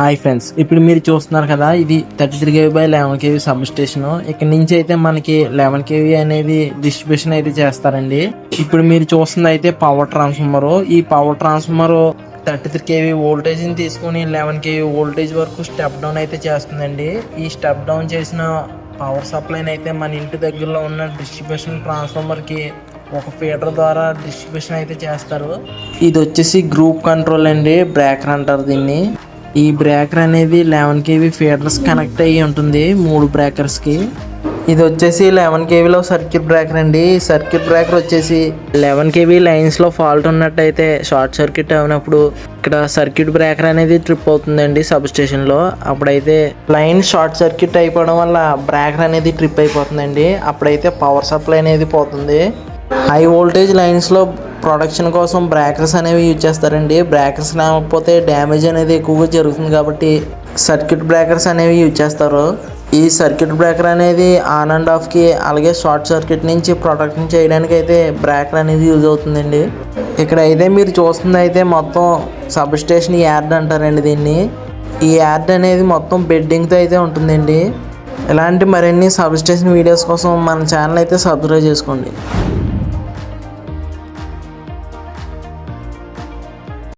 Hi friends ఇప్పుడు మీరు చూస్తున్నారు కదా ఇది thirty three KV by eleven KV sub station ఇక్కడ నుంచి అయితే మనకి లెవెన్ కేవీ అనేది డిస్ట్రిబ్యూషన్ అయితే చేస్తారండి. ఇప్పుడు మీరు చూస్తుంది అయితే పవర్ ట్రాన్స్ఫార్మర్ ఈ power transformer thirty three KV voltage తీసుకుని లెవెన్ కేవీ వోల్టేజ్ వరకు స్టెప్ డౌన్ అయితే చేస్తుందండి. ఈ స్టెప్ డౌన్ చేసిన పవర్ సప్లైని అయితే మన ఇంటి దగ్గరలో ఉన్న డిస్ట్రిబ్యూషన్ ట్రాన్స్ఫార్మర్కి ఒక ఫీడర్ ద్వారా డిస్ట్రిబ్యూషన్ అయితే చేస్తారు. ఇది వచ్చేసి గ్రూప్ కంట్రోల్ అండి బ్రేకర్ అంటారు దీన్ని. ఈ బ్రేకర్ అనేది లెవెన్ కేవీ ఫీడర్స్ కనెక్ట్ అయ్యి ఉంటుంది మూడు బ్రేకర్స్కి. ఇది వచ్చేసి లెవెన్ కేవీలో సర్క్యూట్ బ్రేకర్ అండి. సర్క్యూట్ బ్రేకర్ వచ్చేసి లెవెన్ కేవీ లైన్స్లో ఫాల్ట్ ఉన్నట్టయితే షార్ట్ సర్క్యూట్ అయినప్పుడు ఇక్కడ సర్క్యూట్ బ్రేకర్ అనేది ట్రిప్ అవుతుందండి సబ్ స్టేషన్లో అప్పుడైతే లైన్ షార్ట్ సర్క్యూట్ అయిపోవడం వల్ల బ్రేకర్ అనేది ట్రిప్ అయిపోతుందండి. అప్పుడైతే పవర్ సప్లై అనేది పోతుంది. హై వోల్టేజ్ లైన్స్లో ప్రొడక్షన్ కోసం బ్రేకర్స్ అనేవి యూజ్ చేస్తారండి. బ్రేకర్స్ లేకపోతే డ్యామేజ్ అనేది ఎక్కువగా జరుగుతుంది కాబట్టి సర్క్యూట్ బ్రేకర్స్ అనేవి యూజ్ చేస్తారు. ఈ సర్క్యూట్ బ్రేకర్ అనేది ఆన్ అండ్ ఆఫ్కి అలాగే షార్ట్ సర్క్యూట్ నుంచి ప్రొటెక్షన్ చేయడానికి అయితే బ్రేకర్ అనేది యూజ్ అవుతుందండి. ఇక్కడ అయితే మీరు చూస్తుంది అయితే మొత్తం సబ్ స్టేషన్ యార్డ్ అంటారండి దీన్ని. ఈ యార్డ్ అనేది మొత్తం బెడ్డింగ్తో అయితే ఉంటుందండి. ఇలాంటి మరిన్ని సబ్ స్టేషన్ వీడియోస్ కోసం మన ఛానల్ అయితే సబ్స్క్రైబ్ చేసుకోండి.